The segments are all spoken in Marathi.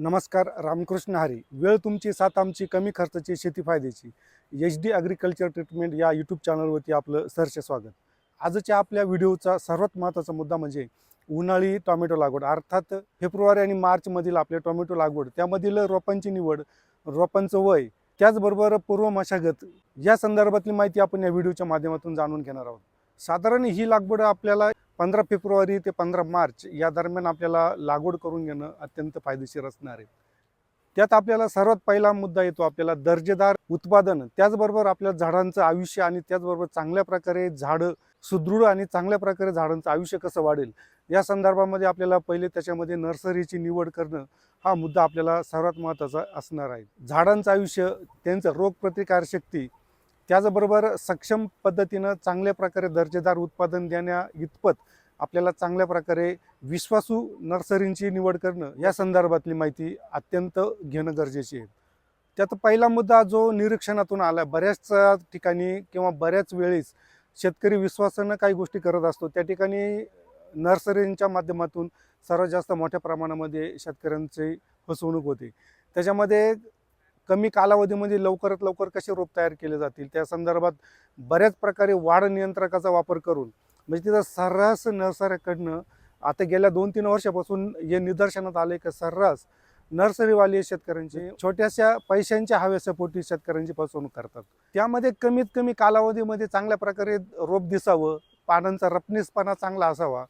नमस्कार रामकृष्ण हरी. वेळ तुमची साथ आमची कमी खर्चाची शेती फायद्याची. एच डी ॲग्रिकल्चर ट्रीटमेंट या यूट्यूब चॅनलवरती आपलं सहर्ष स्वागत. आजच्या आपल्या व्हिडिओचा सर्वात महत्त्वाचा मुद्दा म्हणजे उन्हाळी टॉमॅटो लागवड. अर्थात फेब्रुवारी आणि मार्चमधील आपले टॉमॅटो लागवड त्यामधील रोपांची निवड रोपांचं वय त्याचबरोबर पूर्व मशागत या संदर्भातली माहिती आपण या व्हिडिओच्या माध्यमातून जाणून घेणार आहोत. साधारण ही लागवड आपल्याला पंधरा फेब्रुवारी ते पंधरा मार्च या दरम्यान आपल्याला लागवड करून घेणं अत्यंत फायदेशीर असणार आहे. त्यात आपल्याला सर्वात पहिला मुद्दा येतो आपल्याला दर्जेदार उत्पादन त्याचबरोबर आपल्या झाडांचं आयुष्य आणि त्याचबरोबर चांगल्या प्रकारे झाडं सुदृढ आणि चांगल्या प्रकारे झाडांचं आयुष्य कसं वाढेल या संदर्भामध्ये आपल्याला पहिले त्याच्यामध्ये नर्सरीची निवड करणं हा मुद्दा आपल्याला सर्वात महत्त्वाचा असणार आहे. झाडांचं आयुष्य त्यांचं रोगप्रतिकारशक्ती त्याचबरोबर सक्षम पद्धतीनं चांगल्या प्रकारे दर्जेदार उत्पादन देण्या इतपत आपल्याला चांगल्या प्रकारे विश्वासू नर्सरींची निवड करणं या संदर्भातली माहिती अत्यंत घेणं गरजेची आहे. त्यात पहिला मुद्दा जो निरीक्षणातून आला बऱ्याच ठिकाणी किंवा बऱ्याच वेळेस शेतकरी विश्वासानं काही गोष्टी करत असतो त्या ठिकाणी नर्सरींच्या माध्यमातून सर्वात जास्त मोठ्या प्रमाणामध्ये शेतकऱ्यांची फसवणूक होते. त्याच्यामध्ये कमी कालावधीमध्ये लवकरात लवकर कसे रोप तयार केले जातील? त्या संदर्भात बऱ्याच प्रकारे वाढ नियंत्रकाचा वापर करून म्हणजे तिथं सर्रास नर्सऱ्याकडनं आता गेल्या दोन तीन वर्षापासून हे निदर्शनात आले की सर्रास नर्सरीवाले शेतकऱ्यांची छोट्याशा पैशांच्या हव्यासापोटी शेतकऱ्यांची फसवणूक करतात. त्यामध्ये कमीत कमी कालावधीमध्ये चांगल्या प्रकारे रोप दिसावं पानांचा रपनीसपणा चांगला असावा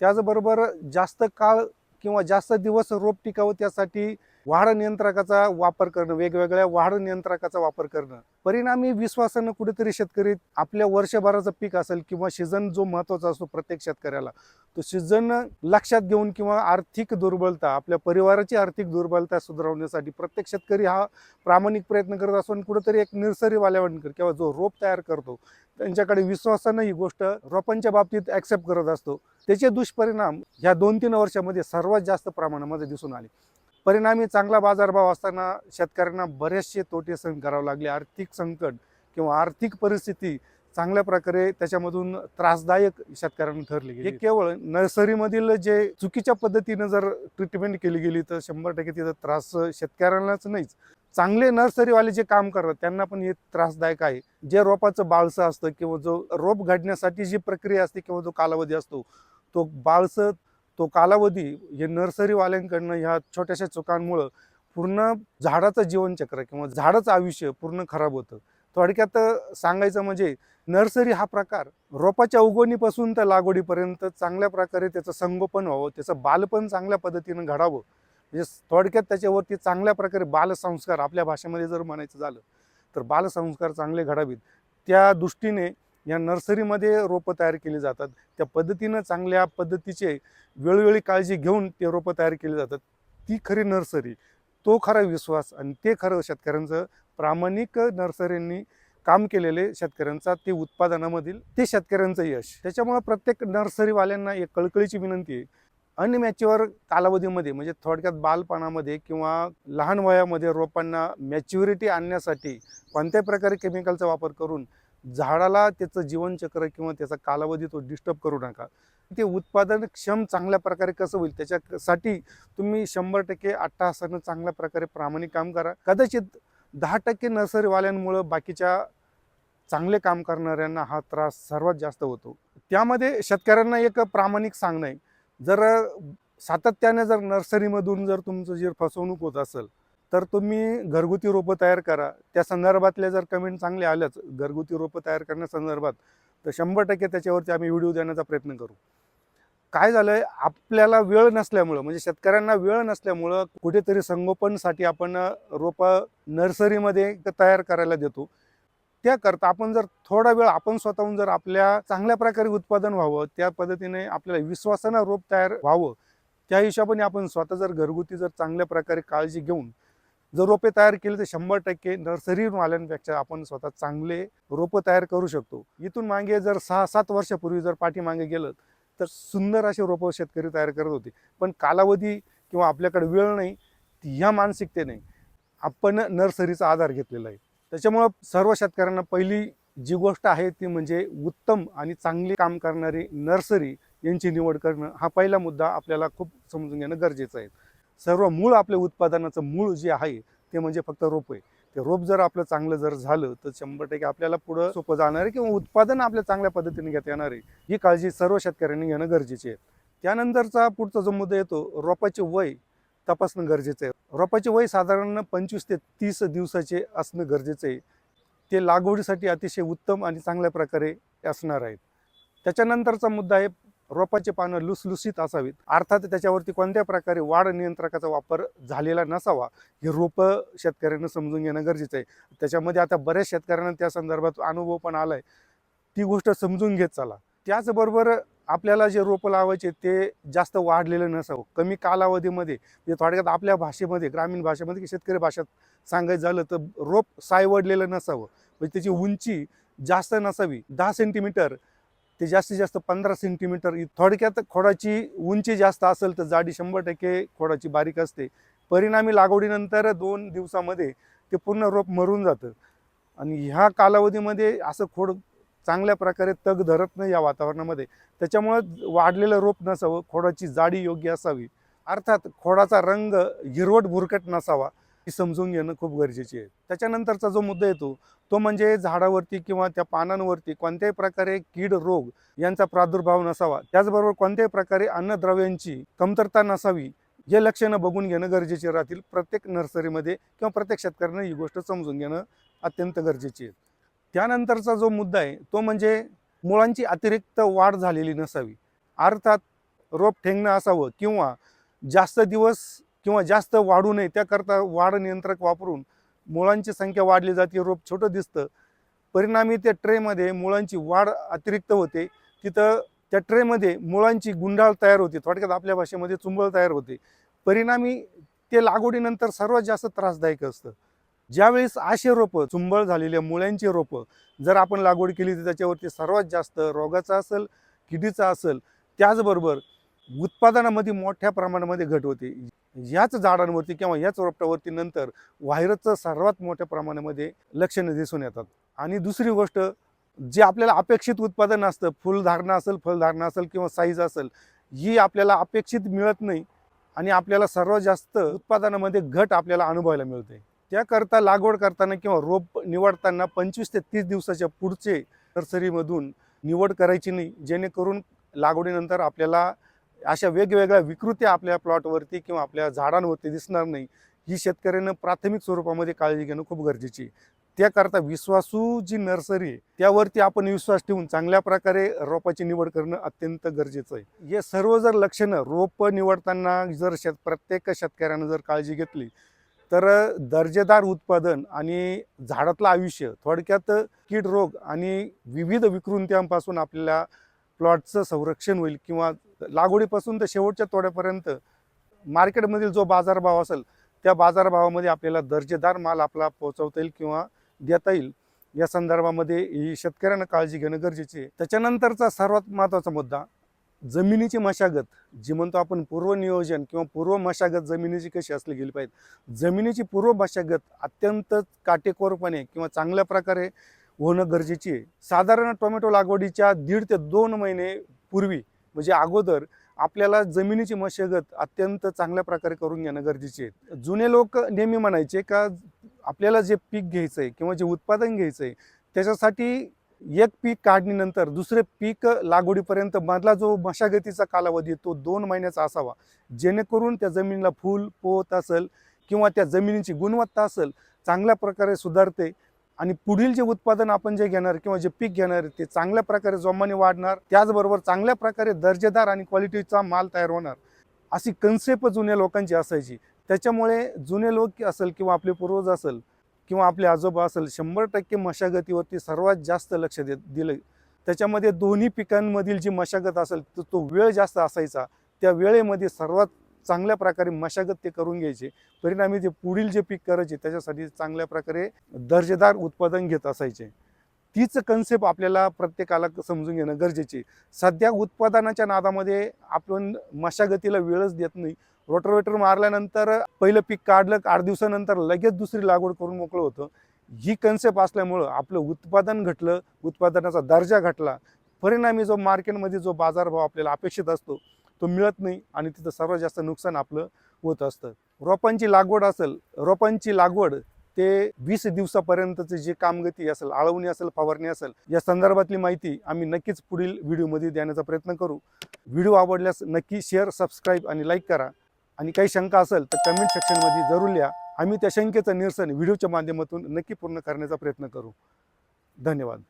त्याचबरोबर जास्त काळ किंवा जास्त दिवस रोप टिकावं त्यासाठी वाढ नियंत्रकाचा वापर करणं वेगवेगळ्या वाढ नियंत्रकाचा वापर करणं परिणामी विश्वासानं कुठेतरी शेतकरी आपल्या वर्षभराचं पीक असेल किंवा सीझन जो महत्त्वाचा असतो प्रत्येक शेतकऱ्याला तो सीझन लक्षात घेऊन किंवा आर्थिक दुर्बलता आपल्या परिवाराची आर्थिक दुर्बलता सुधारवण्यासाठी प्रत्येक शेतकरी हा प्रामाणिक प्रयत्न करत असतो आणि कुठेतरी एक नर्सरीवाल्यावर किंवा जो रोप तयार करतो त्यांच्याकडे विश्वासानं ही गोष्ट रोपांच्या बाबतीत ॲक्सेप्ट करत असतो. त्याचे दुष्परिणाम ह्या दोन तीन वर्षामध्ये सर्वात जास्त प्रमाणामध्ये दिसून आले. परिणामी चांगला बाजारभाव असताना शेतकऱ्यांना बरेचसे तोटे सहन करावे लागले. आर्थिक संकट किंवा आर्थिक परिस्थिती चांगल्या प्रकारे त्याच्यामधून त्रासदायक शेतकऱ्यांना ठरली गेली. हे केवळ नर्सरीमधील जे चुकीच्या पद्धतीनं जर ट्रीटमेंट केली गेली तर शंभर टक्के तिचा त्रास शेतकऱ्यांनाच नाहीच. चांगले नर्सरीवाले जे काम करतात त्यांना पण हे त्रासदायक आहे. जे रोपाचं बाळसं असतं किंवा जो रोप घडण्यासाठी जी प्रक्रिया असते किंवा जो कालावधी असतो तो बाळसं तो कालावधी हे नर्सरीवाल्यांकडनं ह्या छोट्याशा चुकांमुळं पूर्ण झाडाचं जीवनचक्र किंवा झाडाचं आयुष्य पूर्ण खराब होतं. थोडक्यात सांगायचं म्हणजे नर्सरी हा प्रकार रोपाच्या उगवणीपासून तर लागवडीपर्यंत चांगल्या प्रकारे त्याचं संगोपन व्हावं त्याचं बालपण चांगल्या पद्धतीनं घडावं. म्हणजे थोडक्यात त्याच्यावरती चांगल्या प्रकारे बालसंस्कार आपल्या भाषेमध्ये जर म्हणायचं झालं तर बालसंस्कार चांगले घडावेत. त्या दृष्टीने या नर्सरीमध्ये रोपं तयार केली जातात. त्या पद्धतीनं चांगल्या पद्धतीचे वेळोवेळी काळजी घेऊन ते रोपं तयार केली जातात. ती खरी नर्सरी तो खरा विश्वास आणि ते खरं शेतकऱ्यांचं प्रामाणिक नर्सरींनी काम केलेले शेतकऱ्यांचा ते उत्पादनामधील ते शेतकऱ्यांचं यश. त्याच्यामुळं प्रत्येक नर्सरीवाल्यांना एक कळकळीची विनंती आहे. अनमॅच्युअर कालावधीमध्ये म्हणजे थोडक्यात बालपणामध्ये किंवा लहान वयामध्ये रोपांना मॅच्युरिटी आणण्यासाठी कोणत्याही प्रकारे केमिकलचा वापर करून झाडाला त्याचं जीवनचक्र किंवा त्याचा कालावधी तो डिस्टर्ब करू नका. ते उत्पादन क्षम चांगल्या प्रकारे कसं होईल त्याच्यासाठी तुम्ही शंभर टक्के अट्टाहासानं चांगल्या प्रकारे प्रामाणिक काम करा. कदाचित दहा टक्के नर्सरीवाल्यांमुळं बाकीच्या चांगले काम करणाऱ्यांना हा त्रास सर्वात जास्त होतो. त्यामध्ये शेतकऱ्यांना एक प्रामाणिक सांगणं आहे. जर सातत्याने जर नर्सरीमधून जर तुमचं जर फसवणूक होत असेल तर तुम्ही घरगुती रोपं तयार करा. त्या संदर्भातल्या जर कमेंट चांगले आल्याच घरगुती रोपं तयार करण्यासंदर्भात तर शंभर टक्के त्याच्यावरती आम्ही व्हिडिओ देण्याचा प्रयत्न करू. काय झालंय? आपल्याला वेळ नसल्यामुळं म्हणजे शेतकऱ्यांना वेळ नसल्यामुळं कुठेतरी संगोपनसाठी आपण रोपं नर्सरीमध्ये तयार करायला देतो. त्याकरता आपण जर थोडा वेळ आपण स्वतःहून जर आपल्या चांगल्या प्रकारे उत्पादन व्हावं त्या पद्धतीने आपल्याला विश्वासानं रोप तयार व्हावं त्या हिशोबाने आपण स्वतः जर घरगुती जर चांगल्या प्रकारे काळजी घेऊन जर रोपे तयार केले तर शंभर टक्के नर्सरीवाल्यांपेक्षा आपण स्वतः चांगले रोपं तयार करू शकतो. इथून मागे जर सहा सात वर्षापूर्वी जर पाठीमागे गेलं तर सुंदर असे रोपं शेतकरी तयार करत होते. पण कालावधी किंवा आपल्याकडे वेळ नाही ह्या मानसिकतेने आपण नर्सरीचा आधार घेतलेला आहे. त्याच्यामुळं सर्व शेतकऱ्यांना पहिली जी गोष्ट आहे ती म्हणजे उत्तम आणि चांगली काम करणारी नर्सरी यांची निवड करणं हा पहिला मुद्दा आपल्याला खूप समजून घेणं गरजेचं आहे. सर्व मूळ आपल्या उत्पादनाचं मूळ जे आहे ते म्हणजे फक्त रोप आहे. ते रोप जर आपलं चांगलं जर झालं तर शंभर टक्के आपल्याला पुढं सोपं जाणार आहे किंवा उत्पादन आपल्या चांगल्या पद्धतीने घेता येणार आहे ही काळजी सर्व शेतकऱ्यांनी घेणं गरजेचे आहे. त्यानंतरचा पुढचा जो मुद्दा येतो रोपाचे वय तपासणं गरजेचं आहे. रोपाचे वय साधारण पंचवीस ते तीस दिवसाचे असणं गरजेचं आहे. ते लागवडीसाठी अतिशय उत्तम आणि चांगल्या प्रकारे असणार आहेत. त्याच्यानंतरचा मुद्दा आहे रोपाची पानं लुसलुसीत असावीत. अर्थात त्याच्यावरती कोणत्या प्रकारे वाढ नियंत्रकाचा वापर झालेला नसावा हे रोपं शेतकऱ्यांना समजून घेणं गरजेचं आहे. त्याच्यामध्ये आता बऱ्याच शेतकऱ्यांना त्या संदर्भात अनुभव पण आला आहे ती गोष्ट समजून घेत चला. त्याचबरोबर आपल्याला जे रोपं लावायचे ते जास्त वाढलेलं नसावं. कमी कालावधीमध्ये म्हणजे थोडक्यात आपल्या भाषेमध्ये ग्रामीण भाषेमध्ये की शेतकरी भाषेत सांगायचं झालं तर रोप सायवडलेलं नसावं. म्हणजे त्याची उंची जास्त नसावी. दहा सेंटीमीटर ते जास्तीत जास्त पंधरा सेंटीमीटर थोडक्यात खोडाची उंची जास्त असेल तर जाडी शंभर टक्के खोडाची बारीक असते. परिणामी लागवडीनंतर दोन दिवसामध्ये ते पूर्ण रोप मरून जातं. आणि ह्या कालावधीमध्ये असं खोड चांगल्या प्रकारे तग धरत नाही या वातावरणामध्ये. त्याच्यामुळं वाढलेलं रोप नसावं खोडाची जाडी योग्य असावी. अर्थात खोडाचा रंग हिरवट भुरकट नसावा. ही समजून घेणं खूप गरजेचे आहे. त्याच्यानंतरचा जो मुद्दा येतो तो म्हणजे झाडावरती किंवा त्या पानांवरती कोणत्याही प्रकारे कीड रोग यांचा प्रादुर्भाव नसावा. त्याचबरोबर कोणत्याही प्रकारे अन्नद्रव्यांची कमतरता नसावी हे लक्षणं बघून घेणं गरजेचे राहतील. प्रत्येक नर्सरीमध्ये किंवा प्रत्येक शेतकऱ्यानं ही गोष्ट समजून घेणं अत्यंत गरजेची आहे. त्यानंतरचा जो मुद्दा आहे तो म्हणजे मुळांची अतिरिक्त वाढ झालेली नसावी. अर्थात रोप ठेंगणं असावं किंवा जास्त दिवस किंवा जास्त वाढू नये त्याकरता वाढ नियंत्रक वापरून मुळांची संख्या वाढली जाते रोप छोटं दिसतं. परिणामी त्या ट्रेमध्ये मुळांची वाढ अतिरिक्त होते. तिथं त्या ट्रेमध्ये मुळांची गुंडाळ तयार होते. थोडक्यात आपल्या भाषेमध्ये चुंबळ तयार होते. परिणामी ते लागवडीनंतर सर्वात जास्त त्रासदायक असतं. ज्यावेळेस असे रोपं चुंबळ झालेल्या मुळ्यांची रोपं जर आपण लागवड केली तर त्याच्यावरती सर्वात जास्त रोगाचा असेल किडीचा असेल त्याचबरोबर उत्पादनामध्ये मोठ्या प्रमाणामध्ये घट होते. याच झाडांवरती किंवा याच रोपट्यावरती नंतर व्हायरसचं सर्वात मोठ्या प्रमाणामध्ये लक्षणं दिसून येतात. आणि दुसरी गोष्ट जे आपल्याला अपेक्षित उत्पादन असतं फुलधारणा असेल फलधारणा असेल किंवा साईज असेल ही आपल्याला अपेक्षित मिळत नाही आणि आपल्याला सर्वात जास्त उत्पादनामध्ये घट आपल्याला अनुभवायला मिळते. त्याकरता लागवड करताना किंवा रोप निवडताना पंचवीस ते तीस दिवसाच्या पुढचे नर्सरीमधून निवड करायची नाही जेणेकरून लागवडीनंतर आपल्याला अशा वेगवेगळ्या विकृत्या आपल्या प्लॉटवरती किंवा आपल्या झाडांवरती दिसणार नाही ही शेतकऱ्यांना प्राथमिक स्वरूपामध्ये काळजी घेणं खूप गरजेची त्याकरता विश्वासू जी नर्सरी आहे त्यावरती आपण विश्वास ठेवून चांगल्या प्रकारे रोपाची निवड करणं अत्यंत गरजेचं आहे. हे सर्व जर लक्षणं रोप निवडताना जर शेत प्रत्येक शेतकऱ्यानं जर काळजी घेतली तर दर्जेदार उत्पादन आणि झाडातलं आयुष्य थोडक्यात कीड रोग आणि विविध विकृत्यांपासून आपल्याला प्लॉटचं संरक्षण होईल किंवा लागवडीपासून तर शेवटच्या तोड्यापर्यंत मार्केटमधील जो बाजारभाव असेल त्या बाजारभावामध्ये आपल्याला दर्जेदार माल आपला पोहोचवता येईल किंवा देता येईल. या संदर्भामध्ये ही शेतकऱ्यांना काळजी घेणं गरजेचे आहे. त्याच्यानंतरचा सर्वात महत्त्वाचा मुद्दा जमिनीची मशागत. जी म्हणतो आपण पूर्व नियोजन किंवा पूर्व मशागत जमिनीची कशी असली गेली पाहिजे? जमिनीची पूर्व मशागत अत्यंत काटेकोरपणे किंवा चांगल्या प्रकारे होणं गरजेची आहे. साधारण टोमॅटो लागवडीच्या दीड ते दोन महिने पूर्वी म्हणजे अगोदर आपल्याला जमिनीची मशागत अत्यंत चांगल्या प्रकारे करून घेणं गरजेचे आहे. जुने लोक नेहमी म्हणायचे का आपल्याला जे पीक घ्यायचं आहे किंवा जे उत्पादन घ्यायचं आहे त्याच्यासाठी एक पीक काढणीनंतर दुसरे पीक लागवडीपर्यंत मधला जो मशागतीचा कालावधी तो दोन महिन्याचा असावा. जेणेकरून त्या जमिनीला फूल पोत असेल किंवा त्या जमिनीची गुणवत्ता असेल चांगल्या प्रकारे सुधारते. आणि पुढील जे उत्पादन आपण जे घेणार किंवा जे पीक घेणार ते चांगल्या प्रकारे जोमाने वाढणार त्याचबरोबर चांगल्या प्रकारे दर्जेदार आणि क्वालिटीचा माल तयार होणार अशी कन्सेप्ट जुन्या लोकांची असायची. त्याच्यामुळे जुने लोक असेल किंवा आपले पूर्वज असेल किंवा आपले आजोबा असेल शंभर टक्के मशागतीवरती सर्वात जास्त लक्ष देत दिलं. त्याच्यामध्ये दोन्ही पिकांमधील जी मशागत असेल तर तो वेळ जास्त असायचा. त्या वेळेमध्ये सर्वात चांगल्या प्रकारे मशागत ते करून घ्यायचे. परिणामी जे पुढील जे पीक करायचे त्याच्यासाठी चांगल्या प्रकारे दर्जेदार उत्पादन घेत असायचे. तीच कन्सेप्ट आपल्याला प्रत्येकाला समजून घेणं गरजेचे. सध्या उत्पादनाच्या नादामध्ये आपण मशागतीला वेळच देत नाही. रोटरवेटर मारल्यानंतर पहिलं पीक काढलं आठ दिवसानंतर लगेच दुसरी लागवड करून मोकळं होतं. ही कन्सेप्ट असल्यामुळं आपलं उत्पादन घटलं उत्पादनाचा दर्जा घटला. परिणामी जो मार्केटमध्ये जो बाजारभाव आपल्याला अपेक्षित असतो तो मिळत नाही आणि तिथं सर्वात जास्त नुकसान आपलं होत असतं. रोपांची लागवड असेल रोपांची लागवड ते वीस दिवसापर्यंतचे जे कामगती असेल आळवणी असेल फवारणी असेल या संदर्भातली माहिती आम्ही नक्कीच पुढील व्हिडिओमध्ये देण्याचा प्रयत्न करू. व्हिडिओ आवडल्यास नक्की शेअर सबस्क्राईब आणि लाईक करा. आणि काही शंका असेल तर कमेंट सेक्शनमध्ये जरूर लिहा. आम्ही त्या शंकेचं निरसन व्हिडिओच्या माध्यमातून नक्की पूर्ण करण्याचा प्रयत्न करू. धन्यवाद.